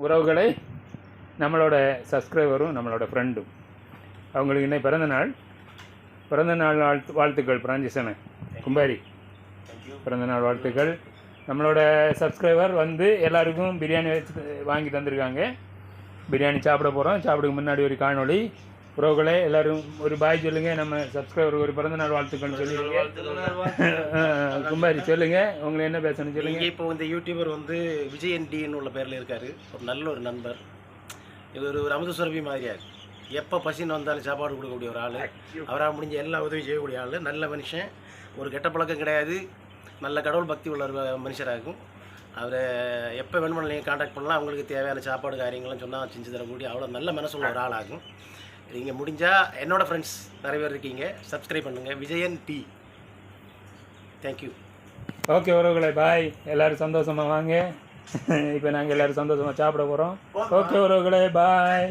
உறவுகளை நம்மளோட சப்ஸ்கிரைபரும் நம்மளோட ஃப்ரெண்டும் அவங்களுக்கு இன்னைக்கு பிறந்த நாள். பிறந்த நாள் வாழ்த்து வாழ்த்துக்கள் பிராஞ்சிசன. கும்பாரி. பிறந்த நாள் வாழ்த்துக்கள். நம்மளோட சப்ஸ்கிரைபர் வந்து எல்லாருக்கும் பிரியாணி வச்சு வாங்கி தந்திருக்காங்க. பிரியாணி சாப்பிட போகிறோம் சாப்பிடுக்கு முன்னாடி ஒரு காணொளி. உறவுகளே எல்லாரும் ஒரு பாய் சொல்லுங்கள் நம்ம சப்ஸ்கிரைபருக்கு ஒரு பிறந்த நாள் வாழ்த்துக்கள் சொல்லிடுங்க கும்பாரி சொல்லுங்கள் உங்களை என்ன பேசணும் சொல்லுங்கள் இங்கே இப்போ இந்த யூடியூபர் வந்து விஜயன் டின்னு உள்ள பேரில் இருக்காரு. ஒரு நல்ல ஒரு நண்பர். இவர் ஒரு அமுத சுரபி மாதிரியார். எப்போ பசின்னு வந்தாலும் சாப்பாடு கொடுக்கக்கூடிய ஒரு ஆள். அவராக முடிஞ்ச எல்லா உதவியும் செய்யக்கூடிய ஆள். நல்ல மனுஷன். ஒரு கெட்ட பழக்கம் கிடையாது. நல்ல கடவுள் பக்தி உள்ள ஒரு மனுஷராகும் அவரை எப்போ வேணுமானாலும் நீங்கள் காண்டாக்ட் பண்ணலாம். அவங்களுக்கு தேவையான சாப்பாடு காரியங்கள்லாம் சொன்னால் செஞ்சு தரக்கூடிய அவ்வளோ நல்ல மனசுள்ள ஒரு ஆளாகும். நீங்கள் முடிஞ்சால் என்னோட ஃப்ரெண்ட்ஸ் நிறைய பேர் இருக்கீங்க. சப்ஸ்கிரைப் பண்ணுங்கள் விஜயன் டி. தேங்க்யூ ஓகே உறவுகளே பாய் எல்லாரும் சந்தோஷமா வாங்க. இப்போ நாங்கள் எல்லாரும் சந்தோஷமா சாப்பிட போகிறோம் ஓகே உறவுகளே பாய்